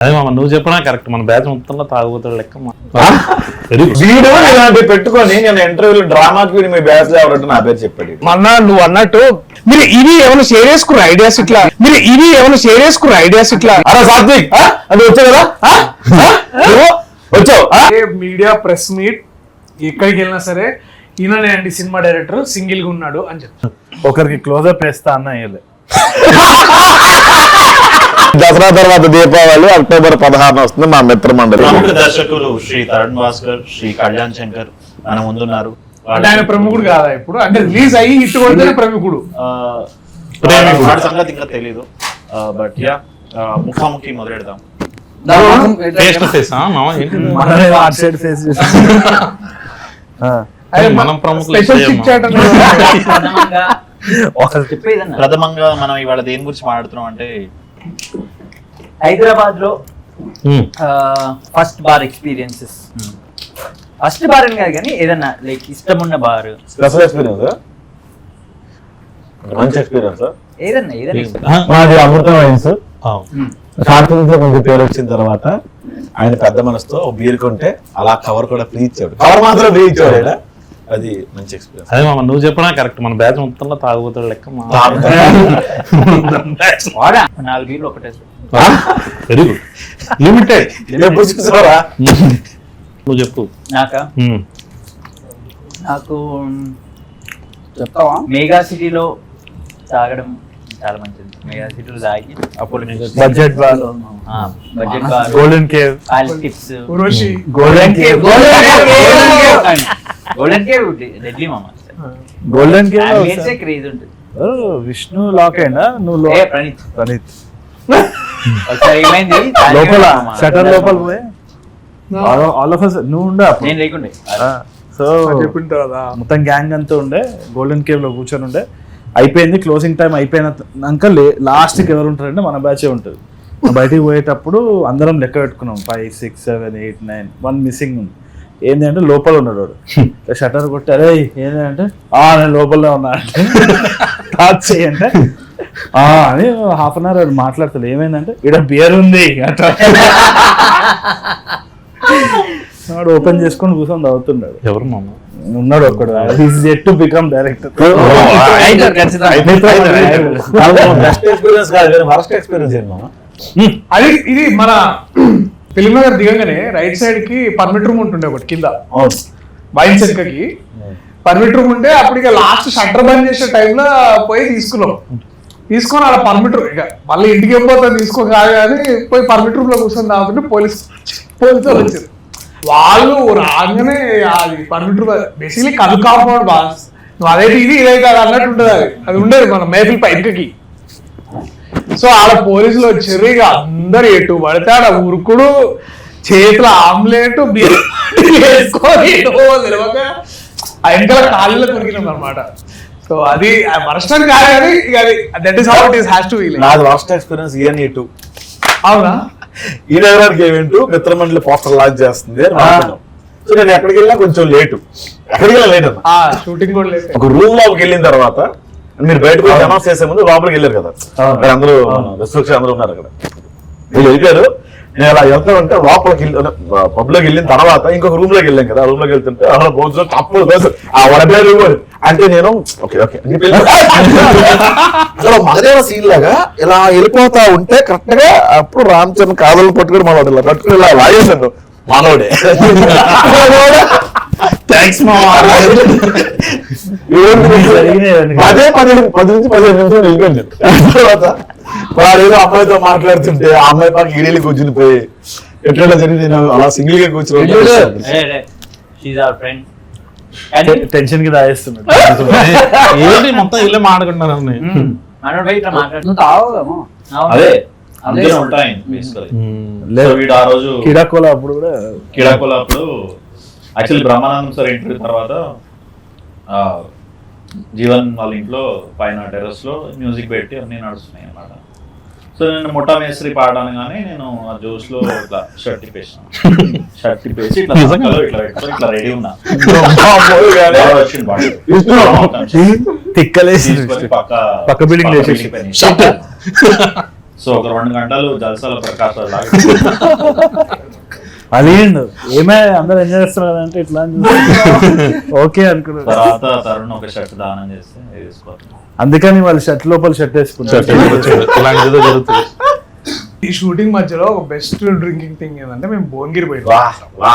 అదే మామ నువ్వు చెప్పినా కరెక్ట్ మన బ్యాచ్ మొత్తంలో తాగుబోతాడు లెక్క మా. వెరీ గుడ్ వీడు ఇలాంటి పెట్టుకొని నేను ఇంటర్వ్యూలో డ్రామా క్వీన్ మీ బ్యాచ్లో ఎవరంటే నా పేరు చెప్పాడు. మొన్న నువ్వు అన్నట్టు మీరు ఇవి ఏమైనా షేర్ చేసుకున్న ఐడియాస్ ఇట్లా. మీరు ఇవి ఏమైనా షేర్ చేసుకున్న ఐడియాస్ ఇట్లా. అరే సాత్విక్? అది వచ్చావు కదా? వచ్చావు? మీడియా ప్రెస్ మీట్ ఎక్కడికి వెళ్ళినా సరే ఈయననే అండి సినిమా డైరెక్టర్ సింగిల్గా ఉన్నాడు అని చెప్తారు ఒకరికి క్లోజప్ వేస్తా అన్న వేయలే దసరా తర్వాత దీపావళి అక్టోబర్ పదహారున వస్తుంది మా మిత్ర మండలి ప్రముఖ దర్శకులు శ్రీ తరుణ్ భాస్కర్ శ్రీ కళ్యాణ్ శంకర్ మన ముందున్నారు. అంటే ఆయన ప్రముఖుడు కాదా ఇప్పుడు? అంటే రిలీజ్ అయ్యి హిట్ కొడితేనే ప్రముఖుడు. వాడి- సంగతి ఇంకా తెలీదు. బట్ యా ముఖాముఖి మొదలెడదాం. ఫేస్ టు ఫేస్ మామ ఏంటి? మనమే అటు సైడ్ ఫేస్ అదే మనం ప్రముఖులు. స్పెషల్ చాట్ అనేది ప్రథమంగా మనం ఇవాళ దేని గురించి మాట్లాడుతున్నాం అంటే హైదరాబాద్లో. First bar experiences. First bar అని కాదు కానీ ఏదన్నా లైక్ ఇష్టం ఉన్న బార్ స్పెషల్ ఎక్స్పీరియన్స్ మంచి ఎక్స్పీరియన్స్ ఏదన్నా ఏదన్నా మాది అమృతం వైన్స్. కొంచెం పేరు వచ్చిన తర్వాత ఆయన పెద్ద మనసుతో ఓ బీర్ కొంటే అలా కవర్ కూడా ఫ్రీ ఇచ్చాడు. కవర్ మాత్రం ఫ్రీ ఇచ్చాడు అది మంచి ఎక్స్పీరియన్స్ అదే మామ నువ్వు చెప్పినా కరెక్ట్ మన బ్యాచ్ మొత్తంలో తాగుబోతాడు లెక్క నాలుగు వీళ్ళు ఒకటే వెరీ గుడ్ లిమిటెడ్ నువ్వు చెప్పు. నాక? చెప్తావా? మెగా సిటీలో తాగడం చాలా మంచిది. మెగా సిటీలో తాగి అప్పుడు budget budget golden cave tips Urvashi golden cave golden cave deadly మామ గోల్డెన్ కేవ్ క్రేజ్ ఉంటుంది. విష్ణు లాక్ అయినా నువ్వు ప్రణీత్. ప్రణీత్. ఒకసారి ఏమైంది? లోపల. షటర్ లోపల పోయి? ఆల్ ఆఫ్ నువ్వు ఉండే నేను లేకుండే. సో చెప్పిన తర్వాత. మొత్తం గ్యాంగ్ అంతా ఉండే గోల్డెన్ కేవ్లో కూర్చొని ఉండే. అయిపోయింది క్లోజింగ్ టైం అయిపోయినాక లాస్ట్కి ఎవరు ఉంటారంటే మన బ్యాచే ఉంటుంది. బయటికి పోయేటప్పుడు అందరం లెక్క పెట్టుకున్నాం. Five six seven eight nine one missing ఉంది. ఏంటి అంటే లోపల ఉన్నాడు వాడు. షటర్ కొట్టారే ఏంటంటే ఆ నేను లోపలనే ఉన్నా. అంటే టాచ్ చేయంటే "ఆ" అని హాఫ్ అన్ అవర్ మాట్లాడతాడు. ఏమైందంటే? ఇక్కడ బియర్ ఉంది. అట్లా వాడు ఓపెన్ చేసుకొని కూర్చొని తాగుతున్నాడు ఎవరు మామ? ఉన్నాడు ఒక్కడు. Yet to become director best experience కాదు కానీ వరస్ట్ ఎక్స్పీరియన్స్ అది ఇది మన ఫిల్మ్ నగర్ దిగంగానే రైట్ సైడ్కి పర్మిట్ రూమ్ ఉంటుండే ఒకటి కింద. వైన్ చెక్కకి పర్మిట్ రూమ్ ఉంటే అప్పుడు ఇక లాస్ట్ షట్టర్ బంద్ చేసే టైంలో పోయి తీసుకున్నాం. తీసుకొని అలా పర్మిట్ రూమ్ ఇక మళ్ళీ ఇంటికి వెళ్ళిపోతాం తీసుకో కాదు కానీ పోయి పర్మిట్ రూమ్లో కూర్చొని తాగుతుంటే పోలీస్ పోలీసు వాళ్ళు వచ్చారు. వాళ్ళు రాగానే అది పర్మిట్ రూమ్ బేసిక్లీ కలు కాంపౌండ్ బాస్. అదైతే ఇది ఇదైతే అది అన్నట్టు ఉంటుంది అది. అది ఉండేది మన మేపిల్ పైకి సో ఆడ పోలీసులు వచ్చారు ఇక అందరు ఎటు పడితే ఆడ ఉరుకుడు చేతుల ఆమ్లెట్ వేసుకొని వెనకాల కాళ్ళలో కొరికినాం అనమాట సో అది వరస్ట్ అని కాదు కానీ ఇక అది that is how it is has to feel నాది వరస్ట్ ఎక్స్పీరియన్స్ ఇయర్ టూ. అవునా? ఈ నగరానికి ఏమేంటూ మిత్రమండలి పోస్టర్ లాంచ్ చేస్తుంది సో నేను ఎక్కడికి వెళ్ళినా కొంచెం లేటు. ఎక్కడికి వెళ్ళా లేట్ షూటింగ్ కూడా లేదు ఒక రూమ్లోకి వెళ్ళిన తర్వాత మీరు బయటకు అనౌన్స్ చేసే ముందు లోపలికి వెళ్ళారు కదా. అక్కడ అందరూ రెస్ట్రిక్షన్ అందరూ ఉన్నారు అక్కడ. వీళ్ళు వెళ్ళారు నేను అలా వెళ్తా ఉంటే లోపలికి పబ్లోకి వెళ్ళిన తర్వాత ఇంకొక రూమ్లోకి వెళ్ళాం కదా. రూమ్లోకి వెళ్తుంటే అక్కడ భోజనం తప్పులు దోశ ఆ వడబే రూమ్ అంటే నేను ఓకే ఓకే. అసలు మగదేవ సీన్ లాగా ఇలా వెళ్ళిపోతా ఉంటే కరెక్ట్గా అప్పుడు రామ్ చరణ్ కాదలు పట్టుకుని మనవాడు ఇలా పట్టుకుని ఇలా మనోడే థ్యాంక్స్ మా అదే పది పది నుంచి పదిహేను నిమిషాలు వెళ్ళిపోయింది. తర్వాత వాడు ఏదో అమ్మాయితో మాట్లాడుతుంటే ఆ అమ్మాయి పక్కన ఈడీలు కూర్చుని పోయి ఎట్లా జరిగింది నేను అలా సింగిల్గా కూర్చుని టెన్షన్కి దాయేస్తున్నాడు ఏంటి మొత్తం ఇల్లే మాడుకుంటున్నాను మనోడు పోయి ఇట్లా మాట్లాడు నువ్వు తాగేమో అదే అందుకే ఉంటాయి బేసికలీ లేదు. వీడు ఆ రోజు కిడాకోల అప్పుడు కూడా కిడాకోల అప్పుడు యాక్చువల్లీ బ్రహ్మానందం సార్ ఇంటర్వ్యూ తర్వాత ఆ, జీవన్ వాళ్ళ ఇంట్లో పైన టెర్రస్లో మ్యూజిక్ పెట్టి అన్ని నడుస్తున్నాయి అన్నమాట. సో నేను ముఠా మేస్త్రి పాడనగానే నేను ఆ జోష్లో ఇట్లా షర్ట్ తిప్పేసాను షర్ట్ తిప్పేసి ఇట్లా ఇట్లా పెట్టుకొని ఇట్లా రెడీ ఉన్నా. పక్క షర్ట్ సో ఒక రెండు గంటలు జలసాల ప్రకాశ్ లాగా అడిగిండు ఏమే అందరు ఎంజాయ్ చేస్తున్నారు అంటే ఇట్లా ఓకే అనుకున్నాడు. తర్వాత తరుణ్ ఒక షర్ట్ దానం చేస్తే అందుకని వాళ్ళు షర్ట్ లోపల షర్ట్ వేసుకున్నారు. ఇలాంటిది ఏదో జరుగుతుంది. ఈ షూటింగ్ మధ్యలో ఒక బెస్ట్ డ్రింకింగ్ థింగ్ ఏంటంటే మేము భువనగిరి వా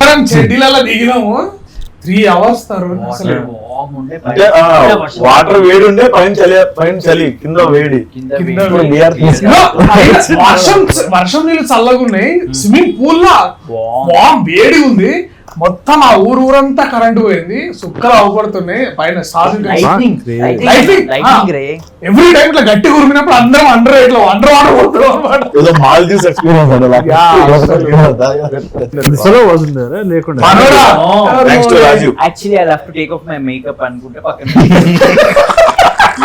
మనం చెడ్డీలలో దిగినాము. త్రీ అవర్స్ తరుణ్ అసలు. అంటే వాటర్ వేడి ఉండే పైన చలి పైన చలి కింద వేడి. వర్షం వర్షం నీళ్ళు చల్లగా ఉన్నాయి. స్విమ్మింగ్ పూల్ లా వేడి ఉంది. మొత్తం ఆ ఊరు ఊరంతా కరెంట్ పోయింది. సుక్కలు అవపడుతున్నాయి పైన ఎవ్రీ టైం ఇట్లా గట్టి ఉరిమినప్పుడు అందరం అండర్ ఇట్లా అండర్ వాటర్ పోతున్నాం మేకప్ అనుకుంటే పక్కన.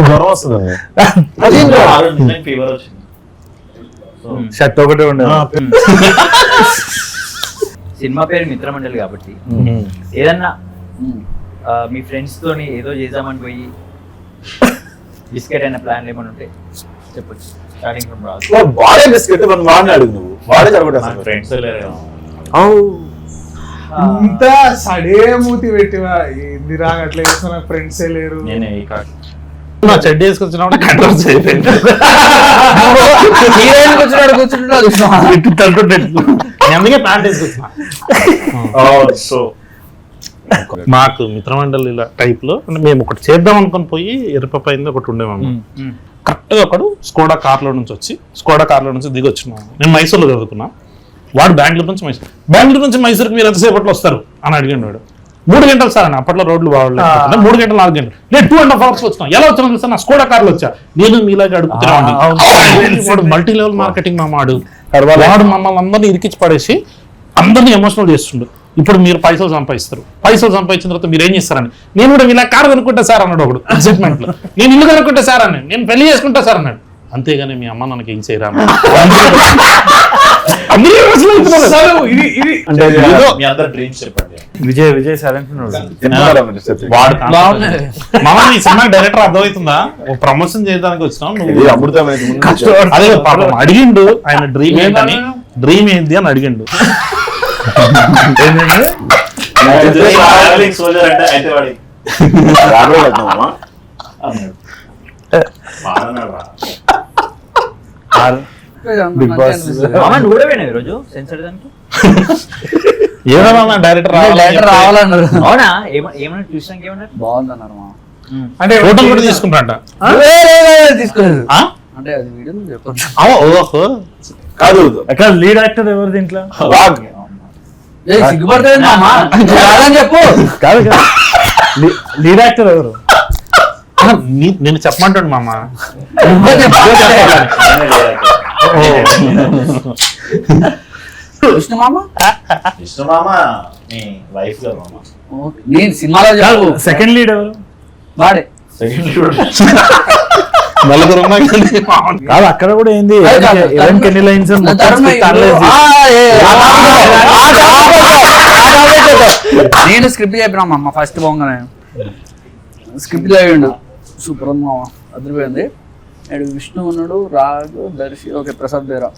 జ్వరం వస్తుంది. షర్ట్ ఒకటే ఉండే. సినిమా పేరు మిత్రమండలి కాబట్టి. ఏదన్నా మీ ఫ్రెండ్స్ తోని ఏదో చేద్దామని పోయి బిస్కెట్ అయిన ప్లాన్ ఏమైనా ఉంటే చెప్పొచ్చు. స్టార్టింగ్ ఫ్రమ్ రాజు వాడే బిస్కెట్ మనం వాడిని అడుగు నువ్వు. వాడే చదవడం ఫ్రెండ్స్ లేరు ఇంత సడే మూతి పెట్టివా చేసిన నాకు ఫ్రెండ్సే లేరు. నేను ఈ కాదు నా చెడ్డ వేసుకొచ్చినప్పుడు అయిపోయింది హీరోయిన్ కూర్చున్నాడు అందుకే ప్యాంట్ వేసుకొచ్చిన సో. మాకు మిత్రమండలి ఇలా టైప్లో మేము ఒకటి చేద్దాం అనుకుని పోయి ఎరుపైంది ఒకటి ఉండేవాము కరెక్ట్గా ఒకడు స్కోడా కార్లో నుంచి వచ్చి స్కోడా కార్లో నుంచి దిగి వచ్చినాము నేను మైసూర్లో చదువుకున్నా. వాడు బెంగళూరు నుంచి మైసూర్. బెంగళూరు నుంచి మైసూర్కి మీరు ఎంతసేపట్లో వస్తారు? అని అడిగాడు వాడు. మూడు గంటలు సార్ అప్పట్లో రోడ్లు బాగోలేదు. మూడు గంటలు నాలుగు గంటలు. నేను టూ అండ్ హాఫ్ అవర్స్ వచ్చినా ఎలా వచ్చాను సార్? నా స్కోడా కార్లో వచ్చా. నేను మీలాగే అడుగుతున్నాను ఇప్పుడు మల్టీ లెవెల్ మార్కెటింగ్ మా మాడు. వాడు మమ్మల్ని అందరినీ ఇరికించి పడేసి అందరినీ ఎమోషనల్ చేస్తుండు. ఇప్పుడు మీరు పైసలు సంపాదిస్తారు. పైసలు సంపాదించిన తర్వాత మీరు ఏం చేస్తారని. నేను కూడా ఇలా కారు కనుక్కుంటా సార్ అన్నాడు ఒకడు. ఎగ్జైట్మెంట్లో. నేను ఇల్లు కనుక్కుంటా సార్ అన్నాడు. నేను పెళ్ళి చేసుకుంటా సార్ అన్నాడు. అంతేగాని మీ అమ్మ నాకు ఏం చేయరా? ఏదో విజయ్ విజయ్ సైలెంట్ మామ ఈ సినిమా డైరెక్టర్ అర్థమవుతుందా? ఓ ప్రమోషన్ చేయడానికి వచ్చినావు నువ్వు. అదే పాపం అడిగిండు ఆయన డ్రీమ్ ఏంటని. డ్రీమ్ ఏంటి అని అడిగిండు. సోల్జర్ అంటే అయితే వాడి రాబోయే కట్టినామా? అన్నాడు వాడన్నాడు రా. Big boss. ఈరోజు సెన్సర్ దానికి? ఏమన్నా డైరెక్టర్ లెటర్ రావాలన్నారు. అవునా? ఏమ- ఏమన్నా చూసాక ఏమన్నారు బాగుందన్నారు మా అంటే ఫోటో కూడా తీసుకుంటారంట తీసుకోలేదు. ఆ? అంటే అది వీడియో కాదు. అక్కడ లీడ్ యాక్టర్ ఎవరు దీంట్లో? రాదని చెప్పు. కాదు లీడ్ యాక్టర్ ఎవరు? నేను చెప్పమంటాడు మామ నువ్వే చెప్పు. నేనే లేదంటే. విష్ణు మామ విష్ణు మామ మీ వైఫ్ గారు మామ ఓకే. నేను సినిమాలో చెప్పు సెకండ్ లీడ్ ఎవరు వాడే సెకండ్ నలుగురు ఉన్నా కానీ మామ. కాదు అక్కడ కూడా ఏంది ఎవరికి ఎన్ని లైన్స్ నేను స్క్రిప్ట్ చెప్పినా మామ ఫస్ట్ పోగానే స్క్రిప్ట్ చదివిండు సూపర్ ఉంది మామ అదిరిపోయింది. నేను విష్ణు ఉన్నాడు రాజు దర్శి ఓకే ప్రసాద్ బేరా.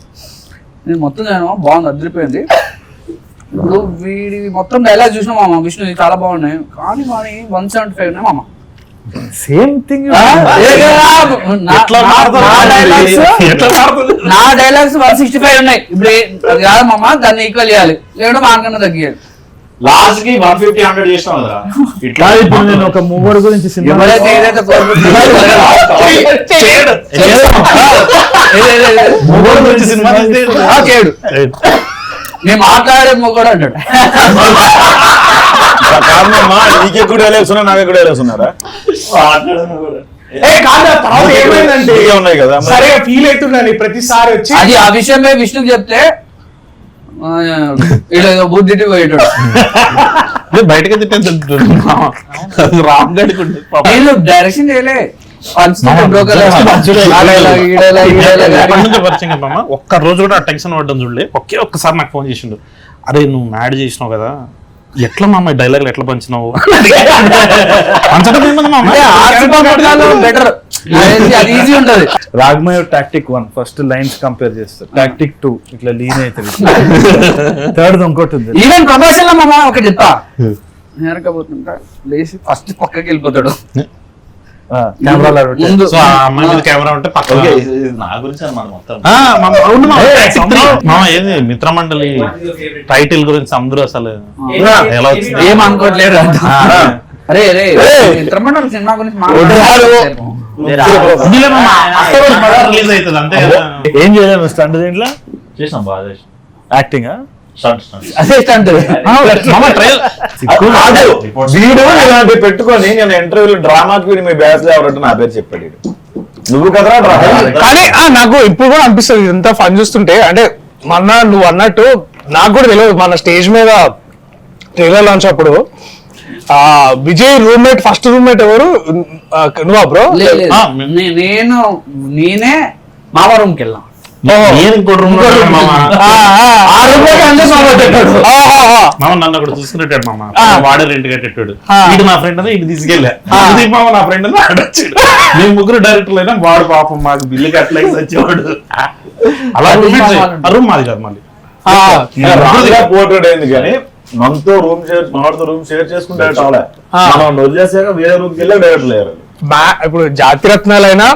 నేను మొత్తం నేను బాగుంది అదిరిపోయింది. ఇప్పుడు వీడి మొత్తం డైలాగ్ చూసిన మామ విష్ణు ఇది చాలా బాగున్నాయి. కానీ వాడి వన్ సెవెంటీ ఫైవ్ ఉన్నాయి మామ. సేమ్ థింగ్ నా- డైలాగ్స్ వన్ సిక్స్టీ ఫైవ్ ఉన్నాయి. ఇప్పుడు అది కాదు మామ దాన్ని ఈక్వల్ చేయాలి. లేకుంటే మాకన్నా తగ్గియాలి. లాస్ట్కి వన్ ఫిఫ్టీ హండ్రెడ్ చేసినాం కదా ఇట్లా ఇప్పుడు నేను ఒక మూవర్ గురించి మొగోడు గురించి సినిమా చేయడు నేను మాట్లాడే మొగ్గడు అంటాడు నీకు మాట్లాడను కూడా ఏ కాదు తర్వాత ఏమైందంటే ఉన్నాయి కదా. సరే ఫీల్ అవుతున్నాను ప్రతిసారి వచ్చి అది ఆ విషయమే విష్ణుకి చెప్తే ఆ, ఈడ ఏదో బుద్ధి పోయేటాడు. బయటకే తిట్టాను రామ్ గడికి. నేను డైరెక్షన్ చేయలే. ఒక్క రోజు కూడా టెన్షన్ పడ్డం చూడలే. ఒకే ఒక్కసారి నాకు ఫోన్ చేసిండు. అరే నువ్వు మ్యాడ్ చేసినావు కదా. ఎట్లా మామ డైలాగ్ ఎట్లా పంచినావు? పంచడం బెటర్ అది ఈజీ ఉంటది. Ragamaya tactic one first lines compare చేస్తారు. టాక్టిక్ టూ ఇట్లా లీన్ అవుతుంది థర్డ్ ఇంకోటి ఉంది ఈవెన్ ప్రమోషన్లో ఒకటి చెప్తా నేరకపోతుంటా. లేచి ఫస్ట్ పక్కకి వెళ్ళిపోతాడు. మిత్రమండలి టైటిల్ గురించి అందరూ అసలు ఎలా వచ్చింది? ఏం అనుకోవట్లేదు అంట అరే అరే ఇంద్రమండలం సినిమా గురించి ఏం చేయలేము స్టంట్ దీంట్లో? బాగా చేసినాం. యాక్టింగ్ అదే స్టంట్. వీడు ఇలాంటి పెట్టుకొని నేను ఇంటర్వ్యూలో డ్రామాకి వీడు మీ బ్యాచ్లో ఎవరంటే నా పేరు చెప్పాడు. నువ్వు కదరా డ్రామా? కానీ ఆ, నాకు ఇప్పుడు కూడా అనిపిస్తుంది ఇదంతా ఫన్ చూస్తుంటే. అంటే మొన్న నువ్వు అన్నట్టు నాకు కూడా తెలియదు మన స్టేజ్ మీద ట్రైలర్ లాంచ్ అప్పుడు విజయ్ రూమ్మేట్ ఫస్ట్ రూమ్మేట్ ఎవరు? నువ్వా బ్రో? నేను నేనే మామ రూమ్కి వెళ్ళాం. నేను రూమ్ మామ. నన్ను అక్కడ చూసుకునేటాడు మామ. ఆ. వాడే రెంట్ కట్టేటాడు. ఇటు నా ఫ్రెండ్ అని ఇటు తీసుకెళ్ళా. ఇది మామ నా ఫ్రెండ్ అని ఆడొచ్చాడు మేము ముగ్గురు డైరెక్టర్లు అయినా వాడు పాపం మాకు బిల్లు కట్టలేక వచ్చేవాడు అలా రూమ్ మాది. కాదు మళ్ళీ పోర్ట్రేట్ అయింది కానీ మనతో రూమ్ షేర్ మనతో రూమ్ షేర్ చేసుకుంటే మనం వదిలేసాక వేరే రూమ్కి వెళ్ళి డైరెక్ట్ లేరు. ఇప్పుడు జాతిరత్నాలైనా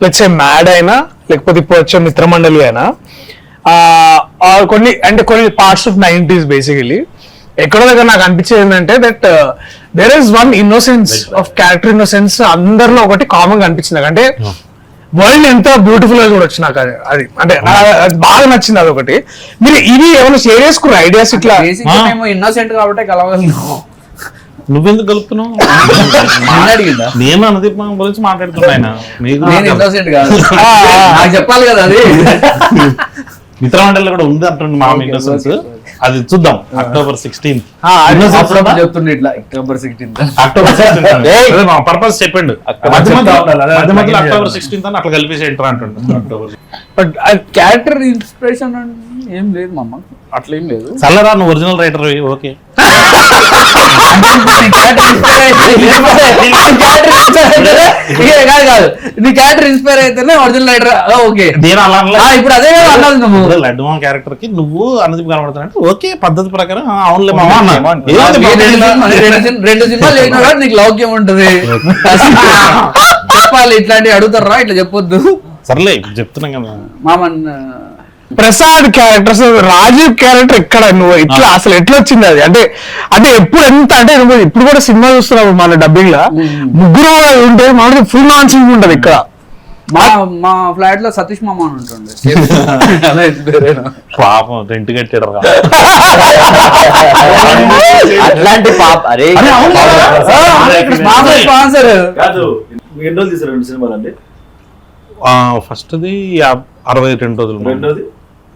లేకపోతే మ్యాడ్ అయినా లేకపోతే ఇప్పుడు వచ్చే మిత్రమండలి అయినా కొన్ని అంటే కొన్ని పార్ట్స్ ఆఫ్ నైన్టీస్ బేసికలీ ఎక్కడో దగ్గర నాకు అనిపించేది ఏంటంటే that there is one innocence of character innocence అందరిలో ఒకటి కామన్ అనిపించింది నాకు అంటే వరల్డ్ ఎంత బ్యూటిఫుల్గా చూడొచ్చు నాకు అది. అది అంటే బాగా నచ్చింది అది ఒకటి మీరు ఇవి ఏమైనా షేర్ చేసుకున్న ఐడియాస్ ఇట్లా? ఇన్నోసెంట్ కాబట్టి కలవగలను నువ్వెందుకు కలుపుతున్నావు? నేను అనుదీప్ గురించి మాట్లాడుతున్నా ఆయన. మీకు నేను నాకు ఇన్నోసెంట్ కాదు. నాకు చెప్పాలి కదా అది. మిత్రమండలి కూడా ఉంది అంటుంది మామ ఇన్నోసెన్స్. అది చూద్దాం. అక్టోబర్ సిక్స్టీన్త్ అప్పుడప్పుడు చెప్తుండే ఇట్లా October sixteenth October sixteenth purpose చెప్పండి. అక్టోబర్. సిక్స్టీన్త్ అని అట్లా కలిపేసి ఎంటర్ అంటుండు. అక్టోబర్ బట్ క్యారెక్టర్ ఇన్స్పిరేషన్ ఏం లేదు మమ్మ అట్లా లేదు. చల్లరా నువ్వు ఒరిజినల్ రైటర్ ఓకే. కాదు కాదు. నీ క్యారెక్టర్ ఇన్స్పైర్ అయితేనే ఒరిజినల్ రైటర్ ఓకే. నేను అలా ఇప్పుడు అదే అన్నది నువ్వు. ఇప్పుడు లడ్డు మామ క్యారెక్టర్కి నువ్వు అనుదీప్ కనబడుతున్నట్టు ఓకే పద్ధతి ప్రకారం అవునులే మామ ఈ రెండు సినిమాలు కూడా నీకు లౌక్యం ఉంటది. చెప్పాలి ఇట్లాంటివి అడుగుతారా? ఇట్లా చెప్పొద్దు. సర్లే చెప్తున్నాం కదా. మామన్ ప్రసాద్ క్యారెక్టర్ అసలు రాజీవ్ క్యారెక్టర్ ఎక్కడ నువ్వు ఇట్లా అసలు ఎట్లా వచ్చింది అది? అంటే అంటే ఎప్పుడు ఎంత అంటే నువ్వు ఇప్పుడు కూడా సినిమా చూస్తున్నావు మన డబ్బింగ్ లా. ముగ్గురు ఉంటే మనకి ఫుల్ నాన్ సింగ్ ఉంటది ఇక్కడ. మా మా ఫ్లాట్లో సతీష్ మామ అని ఉంటుండే? పాపం రెంట్ కట్టాడు. అట్లాంటి పాప అరే మా స్పాన్సర్. కాదు ఎన్ని రోజులు తీసారు రెండు సినిమాలు అండి? ఆ, ఫస్ట్ది అరవై రెండు రోజులు. రెండోది?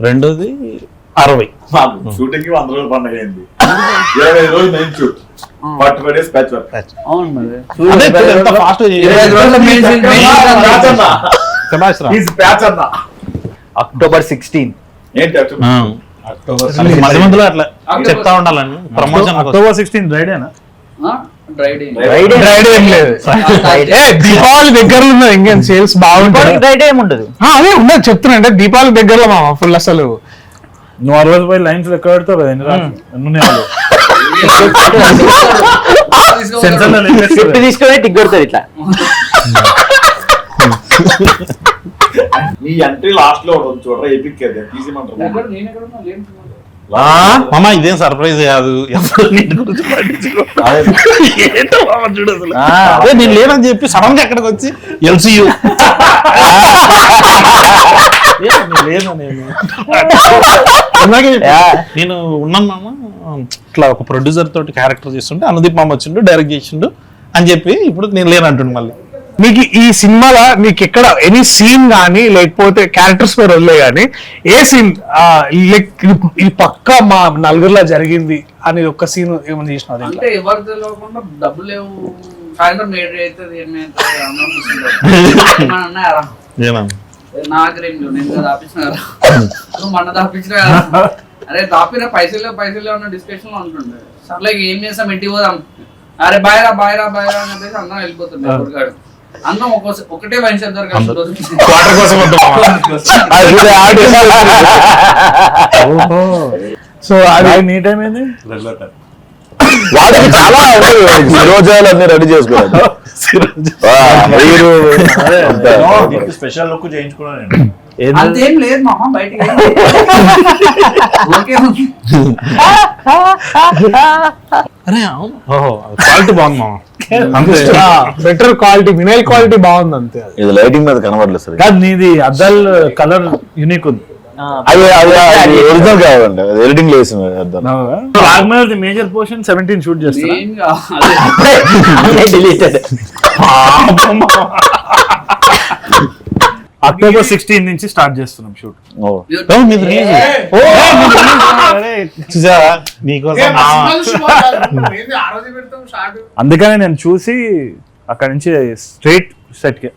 రెండోది అరవై. షూటింగ్ వంద రోజులు పండుగ అయింది. ఇరవై రోజులు main shoot. Forty five days patch work. అవును అక్టోబర్ సిక్స్టీన్. ఏంటి? మధ్య మధ్యలో అట్లా చెప్తా ఉండాలని ప్రమోషన్ అక్టోబర్ సిక్స్టీన్ రైడేనా? ఆ? Dry day. రైడ్ ఏం లేదు. ఏ దీపావళి దగ్గరలో ఉన్నది ఇంకేం సేల్స్ బాగుంటుంది ఏముండదు ఆ, అదే ఉండదు చెప్తున్నా అంటే దీపావళి దగ్గరలో మామ ఫుల్ అసలు. నువ్వు అరవై పోయి లైన్స్ లెక్క పెడతావు కదా. ఫిఫ్టీ తీసుకుని టిక్ కొడుతుంది ఇట్లా. నీ ఎంట్రీ లాస్ట్లో చూడరా ఎపిక్ అది తీసిమంటారు మామ ఇదేం సర్ప్రైజ్ కాదు. ఎప్పుడు నీటి గురించి పట్టించుకో. ఏంటో మామ చూడు అసలు. అదే నేను లేనని చెప్పి సడన్గా ఎక్కడికి వచ్చి ఎల్సీయూ. లేను నేను. నేను ఉన్నాను మామ. ఇట్లా ఒక ప్రొడ్యూసర్ తోటి క్యారెక్టర్ చేస్తుంటే అనుదీప్ మామ వచ్చిండు డైరెక్ట్ చేసిండు అని చెప్పి ఇప్పుడు నేను లేనంటుండు మళ్ళీ. మీకు ఈ సినిమాలో మీకు ఎక్కడ ఎనీ సీన్ కానీ లేకపోతే క్యారెక్టర్స్ పేరు వదిలే కానీ ఏ సీన్ లైక్ ఇది పక్కా మా నలుగురిలో జరిగింది అని ఒక సీన్ ఏమైనా చేసిన అంటే ఎవరు తెలియకుండా డబ్బులు లేవు. సాయంత్రం ఏడు అవుతుంది నేను మొన్న దాపించిన అరే దాపిన పైసలు పైసలు ఉన్న డిస్కషన్లో ఉంటుండే. సర్లే ఏం చేస్తాం? ఇంటికి పోదాం. అరే బాయ్ రా బాయ్ రా బాయ్ రా అని చెప్పేసి అందరం వెళ్ళిపోతుండే కొడుకాడు అందరం ఒక్కో ఒకటే వైన్ షాప్ దగ్గర కలిసి రోజు వాటర్ కోసం వద్దాం అది కూడా ఆడి సో అది నీ టైం ఏంది? రెగ్యులర్ టైం వాడికి చాలా శిరోజాలు అన్ని రెడీ చేసుకోవాలి ఆ, మీరు. స్పెషల్ లుక్ చేయించుకున్నాను నేను. అంతేం లేదు మామ బయటికి ఓకే. అరే అవును. ఓహో క్వాలిటీ బాగుంది మామ. అంతే. బెటర్ క్వాలిటీ వినైల్ క్వాలిటీ బాగుంది అంతే ఇది లైటింగ్ మీద కనబడలేదు సరే కాదు నీది అద్దాలు కలర్ యూనిక్ ఉంది. అది అది ఒరిజినల్ కావాలండి అది editing Ragmayur major portion seventeen shoot చేస్తా ఏం కాదు డిలీటెడ్ అక్టోబర్ సిక్స్టీన్ నుంచి స్టార్ట్ చేస్తున్నాం షూట్ రోజు పెడతాం షార్ట్ అందుకనే నేను చూసి అక్కడ నుంచి స్ట్రైట్ సెట్కి.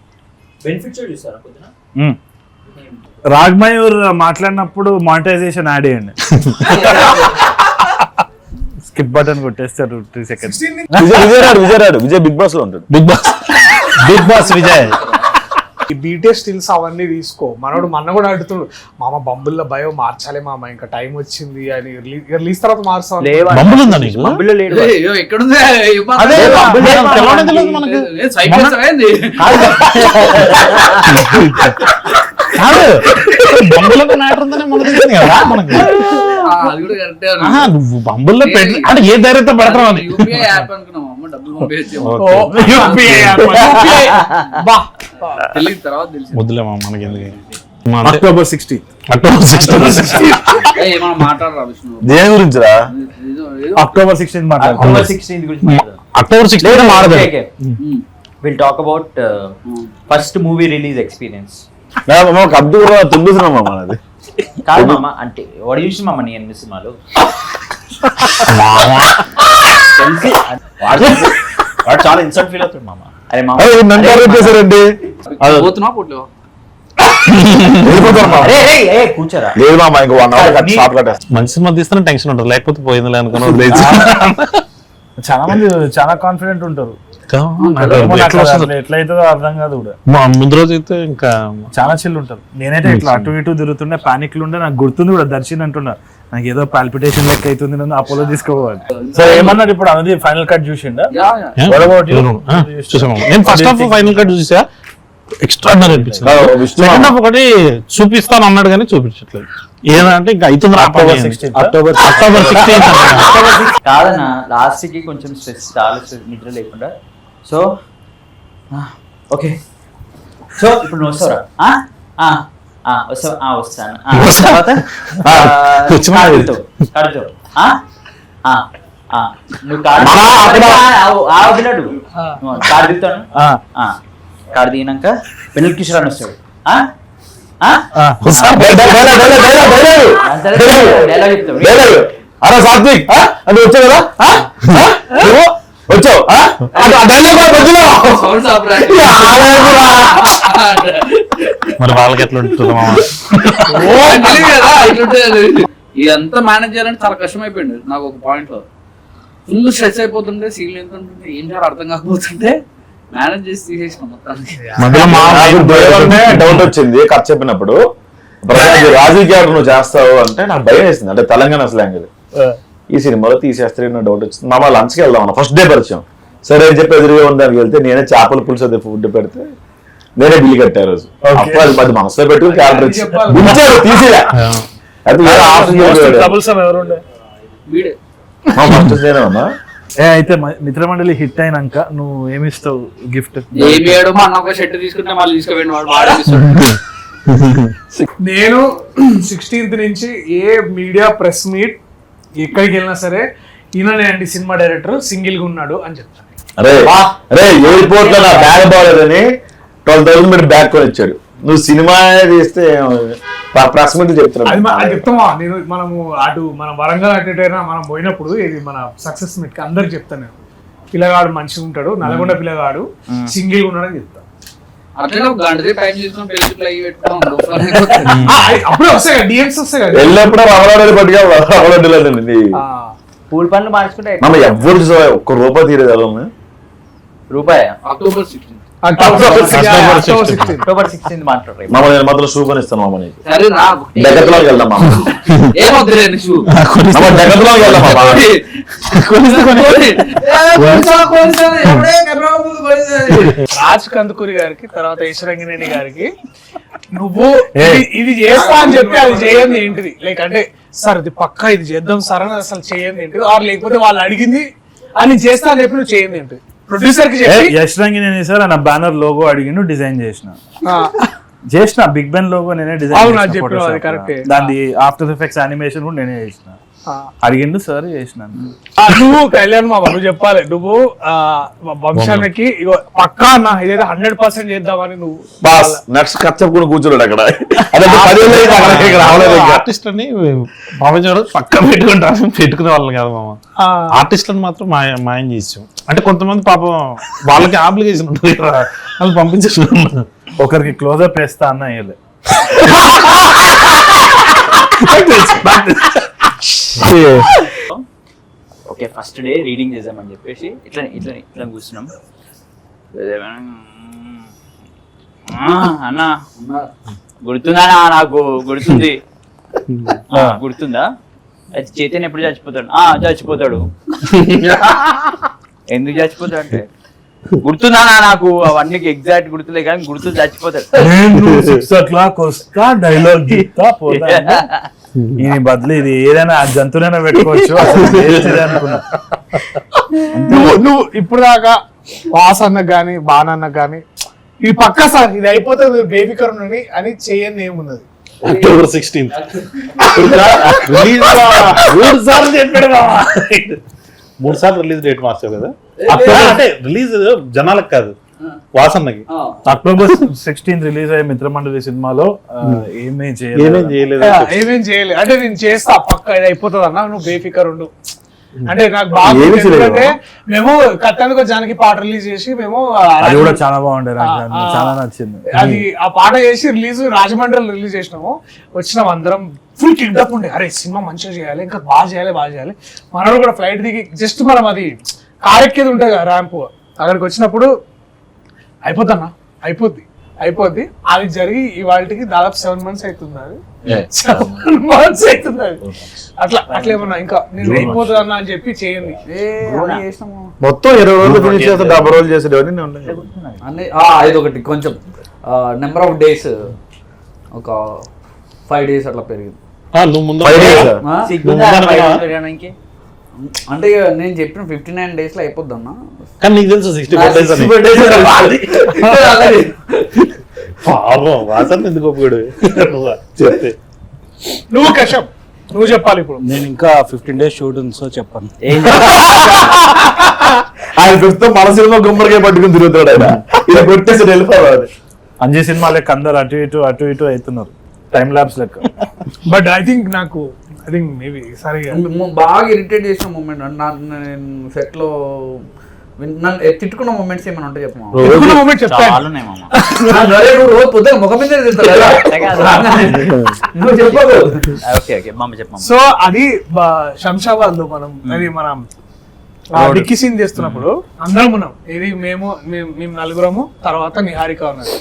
రాగ్మయూర్ మాట్లాడినప్పుడు మానిటైజేషన్ యాడ్ చేయండి. స్కిప్ బటన్ కొట్టేస్తారు త్రీ సెకండ్స్ విజయ్ విజయ్ రాడు విజయ్ రాడు. విజయ్ బిగ్ బాస్లో ఉంటాడు. Bigg Boss. Bigg Boss Vijay. ఈ బీటీఎస్ స్టిల్స్ అవన్నీ తీసుకో. మనోడు మన కూడా అడుగుతుండు మామ బంబుల్లో భయం మార్చాలి మామ ఇంకా టైం వచ్చింది అని రిలీజ్ తర్వాత మార్చాం బంబులు ఉందా నీకు? బంబులో లేడు. అయ్యో, ఎక్కడుంది? అదే బంబులు తెలవనే తెలియదు మనకు? ఏ, సైకిల్ వేస్తావేంది? కాదు. బంబులకు మ్యాటర్ ఉందని మనకు తెలిసింది కదా మనకి. ఆ, అది కూడా కరెక్టే అన్న. ఆహా, నువ్వు బంబుల్లో పెట్టి అంటే ఏ ధైర్యంతో పెడతావు అని. యాప్ అనుకున్నాం అమ్మ డబ్బులు తెలియదు తర్వాత తెలిసింది. మనకి ఎందుకు అక్టోబర్ సిక్స్టీన్ అక్టోబర్ సిక్స్టీన్ ఏమన్నా మాట్లాడరా విష్ణు? దేని గురించి రా ఏదో- ఏదో- అక్టోబర్ సిక్స్టీన్ అక్టోబర్ గురించి sixteen. Will talk about first movie release experience కూడా మనది కాదు మామ అంటే వాడు చూసి మామ నీ ఎన్ని సినిమాలు? తెలిసి వాడు చాలా ఇన్సల్ట్ ఫీల్ అవుతాడు మామ. అరే నన్ను టార్గెట్. చేశారండి? లేదు మామ ఇంకో వన్ అవర్ నీ- షార్ట్ కట్టేస్తాం. మంచి సినిమా తీస్తేనే టెన్షన్ ఉంటుంది లేకపోతే పోయిందిలే అనుకుని వదిలేసి. చాలా మంది చాలా కాన్ఫిడెంట్ ఉంటారు. కా- నాకు ఏమో ఎట్లా నాకు వస్తుందో. అసలు ఎట్లయితుందో అర్థం కాదు కూడా. మా ముందు రోజు అయితే ఇంకా చాలా చిల్లు ఉంటారు. నేనైతే ఇట్లా అటు ఇటు తిరుగుతుండే పానిక్లు ఉండే నాకు గుర్తుంది కూడా దర్శన్ అంటున్నా నాకు ఏదో పాల్పిటేషన్ లెక్క అవుతుంది నన్ను అపోలో తీసుకోవాలి. సో ఏమన్నారు ఇప్పుడు అనేది ఫైనల్ కట్ చూసిండా? చూసాము? నేను ఫస్ట్ ఫైనల్ కట్ చూసా. ఎక్స్ట్రాడినరీ అనిపించింది. సెకండ్ హాఫ్ ఒకటి చూపిస్తాను అన్నాడు కానీ చూపించట్లేదు. ఏదంటే ఇంకా అవుతుంది అక్టోబర్ అక్టోబర్ కాదన్న లాస్ట్కి కొంచెం స్ట్రెస్ చాలా నిద్ర లేకుండా. So okay. సో ఇప్పుడు నువ్వు వస్తావురా. ఆ? ఆ, ఆ, వస్తావా ఆ, వస్తాను. ఆ, తర్వాత? ఆ, ఆ, నువ్వు కారు దిగుతాను. ఆ, కారు దిగినాక పెళ్ళికి కిషోర్ వస్తాడు. అరే సాత్విక్ ఆ? అది వచ్చావు కదా వచ్చావు. మరి వాళ్ళకి ఎట్లా ఉంటుంది. ఇదంతా మేనేజ్ చేయాలంటే చాలా కష్టం అయిపోయింది నాకు ఒక పాయింట్లో ఫుల్ స్ట్రెస్ అయిపోతుంటే సీల్ ఎంత ఉంటుంటే ఏం చేయాలో అర్థం కాకపోతుంటే మేనేజ్ చేసి తీసేసిన మొత్తానికి. డౌట్ వచ్చింది కథ చెప్పినప్పుడు. ప్రజలు రాజీ క్యారెక్టర్ నువ్వు చేస్తావు అంటే నాకు భయం వేసింది అంటే తెలంగాణ స్లాంగ్ ఈ సినిమాలో తీసేస్తే నా డౌట్ వచ్చింది. మా లంచ్కి వెళ్దాం అన్న ఫస్ట్ డే పరిచయం. సరే అని చెప్పి ఎదురుగా ఉందానికి వెళ్తే నేనే చేపల పులుసు అది ఫుడ్ పెడితే నేనే బిల్లు కట్టా రోజు. అప్పుడు అది మనసులో పెట్టుకుని క్యారెక్టర్ వచ్చింది ఉంచాడు తీసిరా అయితే ఆప్షన్ ఫస్ట్ నేనే ఉన్నా ఏ అయితే మ- మిత్రమండలి హిట్ అయినాక నువ్వు ఏమి ఇస్తావు గిఫ్ట్? ఏమి ఏడు అన్న ఒక షర్ట్ తీసుకుంటే మళ్ళీ తీసుకుపోయిన వాడు నేను సిక్స్టీన్త్ నుంచి ఏ మీడియా ప్రెస్ మీట్ ఎక్కడికి వెళ్ళినా సరే ఈయననే అండి సినిమా డైరెక్టర్ సింగిల్గా ఉన్నాడు అని చెప్తాను. అరే అరే ఎయిర్పోర్ట్లో నా బ్యాగ్ బాగాలేదని ట్వెల్వ్ థౌసండ్ పెట్టి బ్యాగ్ కొని ఇచ్చాడు నువ్వు సినిమా తీస్తే ప్రెస్ మీట్ అది చెప్తామా? నేను మనము అటు మన వరంగల్ అటైనా మనం పోయినప్పుడు ఇది మన సక్సెస్ మీట్ అందరికి చెప్తాను నేను. పిల్లగాడు మంచిగా ఉంటాడు నల్గొండ పిల్లగాడు సింగిల్ ఉన్నాడని చెప్తాను అప్పుడే వస్తాయి కదా వస్తాయి పూల్ పనులు మార్చుకుంటే చూసావా ఒక్క రూపాయి తీరేది రూపాయ? అక్టోబర్ సిక్స్టీన్ అక్టోబర్ సిక్స్టీన్త్ మాట్లాడరు మామ నేను మాత్రం షూ కొని ఇస్తాను మామ నీకు సరే రా. డెగత్లోకి వెళ్దాం మామ. ఏమొద్దులే షూ? మామ డెగత్లోకి వెళ్దాం మామ. రాజ్ కందుకూరి గారికి తర్వాత ఈశ్వరంగినేని గారికి నువ్వు ఇది- ఇది చేస్తా అని చెప్పి అది చేయండి ఏంటిది? లైక్ అంటే సార్ ఇది పక్కా ఇది చేద్దాం సార్ అని అసలు చేయండి ఏంటిది? ఆర్ లేకపోతే వాళ్ళు అడిగింది అని చేస్తా అని చెప్పి నువ్వు చేయండి ఏంటిది? ప్రొడ్యూసర్కి యశ్ రంగినేని సార్ నా బ్యానర్ లోగో అడిగిండు డిజైన్ చేసిన చేసిన బిగ్ బెన్ లోగో నేనే డిజైన్. దాని ఆఫ్టర్ ఎఫెక్ట్స్ యానిమేషన్ కూడా నేనే చేసిన. అడిగిండు సార్ చేసిన ఆ, నువ్వు కళ్యాణ్ మామ నువ్వు చెప్పాలి. నువ్వు ఆ, వంశానికి పక్కా అన్న ఇదైతే హండ్రెడ్ పర్సెంట్ చేద్దామని నువ్వు బాస్ నెక్స్ట్ చెప్పుకుని కూర్చోలేడు అక్కడ. ఆర్టిస్ట్ అని భావించాడు పక్క పెట్టుకుంటాను పెట్టుకునే వాళ్ళని కాదు మామ. ఆ, ఆర్టిస్టులను మాత్రం మాయ మాయం చేసాం అంటే కొంతమంది పాపం వాళ్ళకి ఆబ్లిగేషన్ ఉంటుంది కదా వాళ్ళు పంపించేసి ఒకరికి క్లోజప్ వేస్తా అన్న ఓకే ఫస్ట్ డే రీడింగ్ చేద్దామని చెప్పేసి ఇట్లా ఇట్లా ఇట్లా కూర్చున్నాం. ఆ, అన్న గుర్తుందా నాకు గుర్తుంది. ఆ, గుర్తుందా? అది చైతన్య ఎప్పుడు చచ్చిపోతాడు? ఆ చచ్చిపోతాడు. ఎందుకు చచ్చిపోతాడు అంటే? గుర్తుందా నాకు? అవన్నీ ఎగ్జాక్ట్ గుర్తులే కానీ గుర్తు చచ్చిపోతాడు. నేను సిక్స్ ఓ క్లాక్ వస్తా డైలాగ్ చెప్తా పోతా ఈయన బదులు ఇది ఏదైనా ఆ జంతువులైనా పెట్టుకోవచ్చు. నువ్వు నువ్వు ఇప్పుడు దాకా వాస్ అన్నకు కానీ బాన్ అన్నకు కానీ ఇది పక్కా సార్ ఇది అయిపోతే బేబీ కరుణని అని చేయండి ఏమున్నది అక్టోబర్ సిక్స్టీన్త్ మూడు సార్లు చెప్పాడు. మూడు సార్లు రిలీజ్ డేట్ మార్చావు కదా? అక్టోబర్ అంటే రిలీజ్ జనాలకు కాదు. వాసన్నకి అక్టోబర్ సిక్స్టీన్ రిలీజ్ అయ్యే మిత్రమండలి సినిమాలో ఏమీ ఏమేం చేయలేదు? ఏమేం చేయలేదు అంటే నేను చేస్తా పక్క ఇది అయిపోతుంది అన్న. నువ్వు బేఫికర్ ఉండు. అంటే నాకు బాగా. ఎందుకంటే మేము కట్టానికి జానకి పాట రిలీజ్ చేసి మేము అది కూడా చాలా బాగుండే. చాలా నచ్చింది. అది ఆ పాట చేసి రిలీజ్ రాజమండ్రిలో రిలీజ్ చేసినాము. వచ్చినాం అందరం. ఫుల్ కిక్డప్ ఉండే. అరే సినిమా మంచిగా చేయాలి ఇంకా బాగా చేయాలి బాగా చేయాలి. మనోడు కూడా ఫ్లైట్ దిగి జస్ట్ మనం అది కారెక్కేది ఉంటుంది కదా ర్యాంప్ అక్కడికి వచ్చినప్పుడు అయిపోద్దన్నా? అయిపోద్ది. అయిపోద్ది. అది జరిగి ఇవాళకి దాదాపు సెవెన్ మంత్స్ అవుతుంది అది. సెవెన్ మంత్స్ అవుతుంది అది. అట్లా అట్లా ఏమన్నా ఇంకా నేను అయిపోతుంది అన్న అని చెప్పి చేయండి. మొత్తం ఇరవై రోజులు ఫినిష్ చేస్తే డెబ్బై రోజులు చేసేటవన్నీ అన్ని ఇది ఒకటి కొంచెం నెంబర్ ఆఫ్ డేస్ ఒక ఫైవ్ డేస్ అట్లా పెరిగింది. ఆ, నువ్వు ముందు అంటే నేను చెప్పిన ఫిఫ్టీ నైన్ డేస్లో అయిపోద్ది అన్న కానీ నీకు తెలుసు సిక్స్టీ ఫోర్ డేస్ అని. పాపం వాసన్న ఎందుకు ఒప్పుకోడు? నువ్వు చెప్తే. నువ్వు కషం నువ్వు చెప్పాలి ఇప్పుడు. నేను ఇంకా ఫిఫ్టీన్ డేస్ షూట్ ఉంది సో చెప్పాను. ఆయన ప్రస్తుతం మన సినిమా గుమ్మడికాయ పట్టుకుని తిరుగుతాడు ఆయన. ఇది కొట్టేసి వెళ్ళిపోవాలి అంజీ సినిమా లెక్క అందరు అటు ఇటు అటు ఇటు అవుతున్నారు. టైం ల్యాబ్స్ లెక్క. బట్ ఐ థింక్ నాకు ఐ థింక్ మేబీ బాగా ఇరిటేట్ చేసిన మూమెంట్ నేను సెట్లో విన్- నన్ను తిట్టుకున్న మూమెంట్స్ ఏమైనా ఉంటాయి చెప్పమా చెప్తాను రోజు పొద్దున ముఖం మీద. నువ్వు ఓకే ఓకే. సో అది శంషాబాద్లో మనం అది మనం డిక్కీ సీన్ చేస్తున్నప్పుడు అందరం ఉన్నాం. ఇది మేము మేము మేము నలుగురము తర్వాత నిహారిక ఉన్నది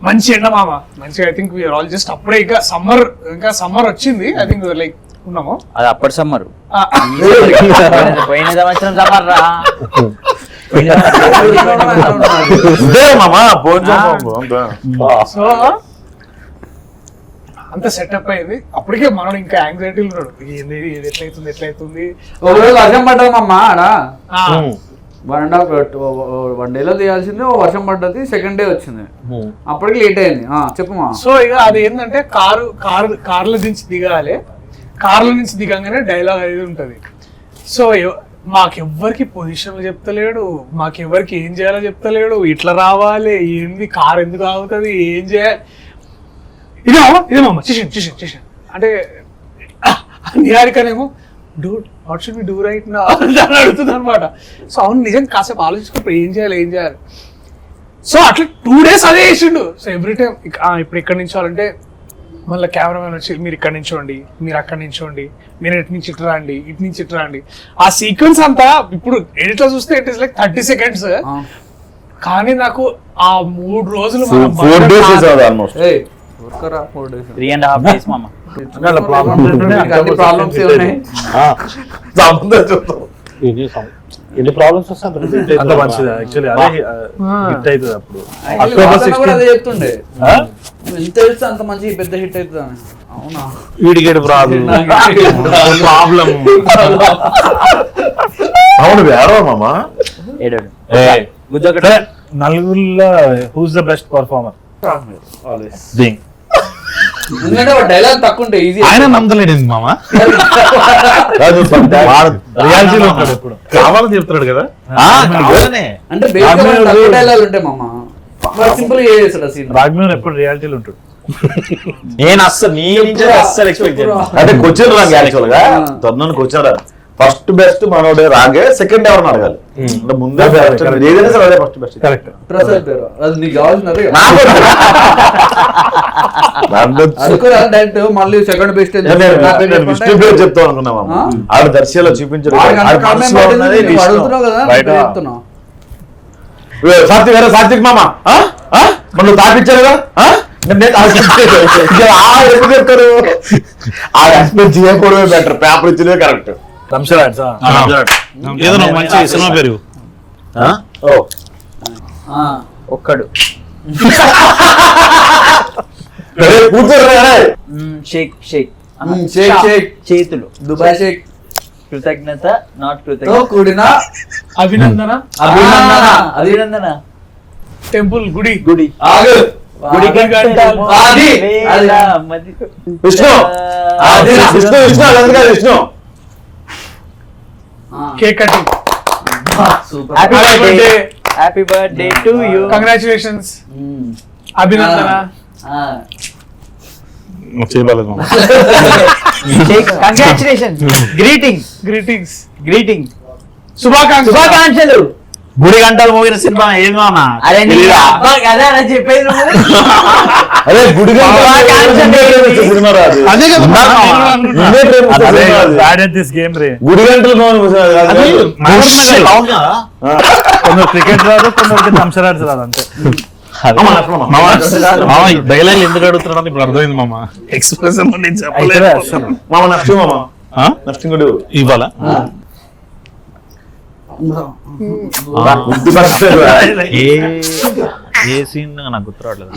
మంచి ఎండ మామ. మంచిగా ఐ థింక్ ఆల్ జస్ట్ అప్పుడే ఇంకా సమ్మర్ ఇంకా సమ్మర్ వచ్చింది. ఐ థింక్ లైక్ ఉన్నాము? అది అప్పటి సమ్మర్ ఆ, పోయిన సంవత్సరం సమ్మర్ రా. ఇదే మామా భోజనం సో అంత సెటప్ అయింది. అప్పటికే మనం ఇంకా యాంగ్జైటీలు ఉన్నాడు. ఏంది ఇది ఎట్లయితుంది ఎట్లయితుంది? పడ్డదమ్మా ఆడ. ఆ, వన్ అండ్ హాఫ్ వన్ డేలో తీయాల్సింది ఓ వర్షం పడ్డది సెకండ్ డే వచ్చింది. అప్పటికి లేట్ అయింది. ఆ, చెప్పమ్మా సో ఇక అది ఏంటంటే కారు కారు కార్ల నుంచి దిగాలి. కార్ల నుంచి దిగంగానే డైలాగ్ అనేది ఉంటది. సో మాకెవ్వరికి పొజిషన్లు చెప్తలేడు మాకెవ్వరికి ఏం చేయాలో చెప్తలేడు ఇట్లా రావాలి ఏంది కార్ ఎందుకు ఆగుతుంది ఏం చేయాలి. ఇదే మామ ఇదే మామ చేసాను చేసాను చేసాను అంటే నిహారికనేమో do what should be do right నా అని అడుగుతుంది అనమాట సో అవును నిజం కాసేపు ఆలోచించుకుంటే ఏం చేయాలి ఏం చేయాలి? సో అట్లా టూ డేస్ అదే చేసిండు. సో ఎవ్రీ టైం ఇప్పుడు ఇక్కడ నుంచి వాళ్ళంటే మళ్ళీ కెమెరామెన్ వచ్చి మీరు ఇక్కడ నించోండి మీరు అక్కడ నించోండి మీరు ఇటు నుంచి ఇటు రండి ఇటు నుంచి ఇటు రండి. ఆ సీక్వెన్స్ అంతా ఇప్పుడు ఎడిట్లో చూస్తే it is like thirty seconds కానీ నాకు ఆ మూడు రోజులు four days. Almost three and half days మామ. ఎన్ని ప్రాబ్లమ్స్ వస్తే అంత result అంత అవుతుంది. మంచిది. యాక్చువల్లీ అదే హిట్ అవుతుంది అప్పుడు. అక్టోబర్ అక్టోబర్ కూడా అదే సిక్స్టీన్ చెప్తుండే నువ్వు ఎంత తెలిస్తే అంత మంచి పెద్ద హిట్ అవుతుంది? అవునా? వీడికేడు ప్రాబ్లం ప్రాబ్లం అవును వేరే మామ? నలుగురిలో హూస్ ద బెస్ట్ పర్ఫార్మర్ దింగ్. డైలాగ్ తక్కువ ఈజీ ఆయన నమ్మలేడు మామ? రియాలిటీలో ఉంటాడు ఎప్పుడు. కావాలని చెప్తున్నాడు కదా? అంటే డైలాగ్ ఉంటాయి మామ. సింపుల్ సీన్ ఎప్పుడు రియాలిటీలో ఉంటాడు? నేను అస్సలు నీ నుంచి అస్సలు ఎక్స్పెక్ట్ చేయను. అంటే క్వశ్చన్ రాంగ్ యాక్చువల్గా. క్వశ్చన్ రాదు ఫస్ట్ బెస్ట్ మనోడే రాగే సెకండ్ ఎవరిని అడగాలి? అంటే ముందే best అని ఏదైనా సరే అదే ఫస్ట్ బెస్ట్ కరెక్ట్ ప్రసాద్ పేరు. అది నీకు కావాల్సినది నాకు అనుకోరా డైరెక్ట్ మళ్ళీ సెకండ్ బెస్ట్ విష్ణు పేరు చెప్తాం అనుకున్నా మామ. ఆ? ఆవిడ దర్శిలో చూపించాడు. సాత్విక్ సాత్విక్ మామ. నువ్వు తాపించారు కదా? చెప్తారు? ఆ ఎక్స్పెక్ట్ చేయకపోవడమే బెటర్ పేపర్ ఇచ్చినవే కరెక్ట్ ఒక మంచి సినిమా పేరు. ఓ. ఆ, ఒక్కడు. షేక్ షేక్. Shake shake. చేతులు. Dubai sheikh. కృతజ్ఞత నాట్ కృతజ్ఞత కూడిన అభినందన. అభినందన. అభినందన. టెంపుల్ గుడి. గుడి. ఆగు. గుడి Vishnu. Vishnu Vishnu. Cake cutting super. Happy Happy birthday birthday. Happy birthday to you congratulations. Abhinandana congratulation greeting greetings greeting శుభాకాంక్ష శుభాకాంక్షలు గుడి గంటలు మోగిన సినిమా ఏం మామా అరే కదా చెప్పేది గుడి కొందరు క్రికెట్ రాదు కొందరికి రాదు అంతే. డైలాగ్ ఎందుకు అడుగుతున్నాడు ఇప్పుడు అర్థమైంది మామ. ఎక్స్ప్రెషన్ నేను అయితే చెప్పలేదు అసలు. మామ నష్టం మామ. ఆ? నష్టం కూడా ఇవ్వాలా? ఫిఫ్టీ పర్సెంట్ ఏ ఏ సీన్ నాకు గుర్తురావట్లేదు.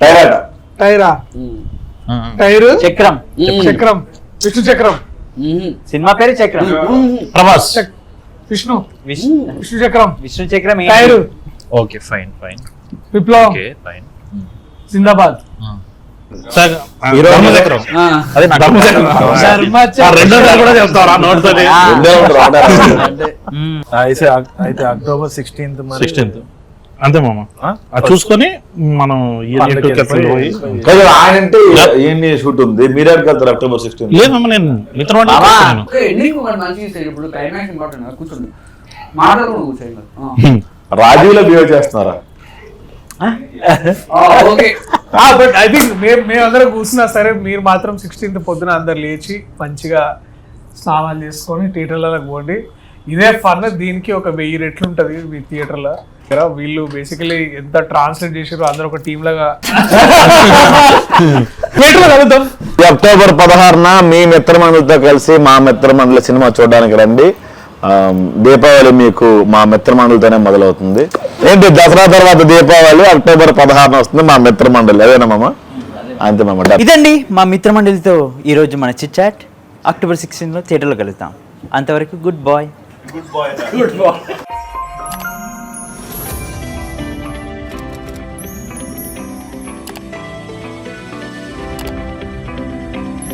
టైరాయిడ్ టైరా? టైరు? చక్రం. చక్రం. విష్ణు చక్రం. సినిమా పేరు చక్రం. ప్రభాస్. విష్ణు. విష్ణు చక్రం. విష్ణు చక్రం? టైరు. Okay fine fine. విప్లవం. Okay fine. జిందాబాద్. సార్, అయితే అయితే అక్టోబర్ సిక్స్టీన్త్ మరి. సిక్స్టీన్త్. అంతే మామ. చూసుకొని మనం ఈ పండగకి టూ కెఫెలు పోయి కాదు, ఆయన అంటే ఏంటి షూట్ ఉంది? మీరేడికి వెళ్తారు అక్టోబర్ సిక్స్టీన్ లేదమ్మా నేను మిత్రం బిహేవ్ చేస్తున్నారా? ఓకే. బట్ ఐ థింక్ మేము మేమందరం కూర్చున్నా సరే మీరు మాత్రం సిక్స్టీన్త్ పొద్దున అందరు లేచి మంచిగా స్నానాలు చేసుకొని థియేటర్లకు పోండి. ఇదే ఫన్ దీనికి ఒక వెయ్యి రెట్లు ఉంటుంది మీ థియేటర్లో. వీళ్ళు బేసికలీ ఎంత ట్రాన్స్లేట్ చేసారో అందరూ ఒక టీమ్ లాగా. అక్టోబర్ పదహారున మీ మిత్రమండలితో కలిసి మా మిత్రమండలి సినిమా చూడడానికి రండి. దీపావళి మీకు మా మిత్రమండలితోనే మొదలవుతుంది. ఏంటి దసరా తర్వాత దీపావళి అక్టోబర్ పదహారున వస్తుంది మా మిత్రమండలి. అదేనా మామ? అంతే మామ. ఇదండి మా మిత్రమండలితో ఈరోజు మన చిట్ చాట్. అక్టోబర్ సిక్స్టీన్లో థియేటర్లో కలుద్దాం. అంతవరకు గుడ్ బాయ్. Good bye.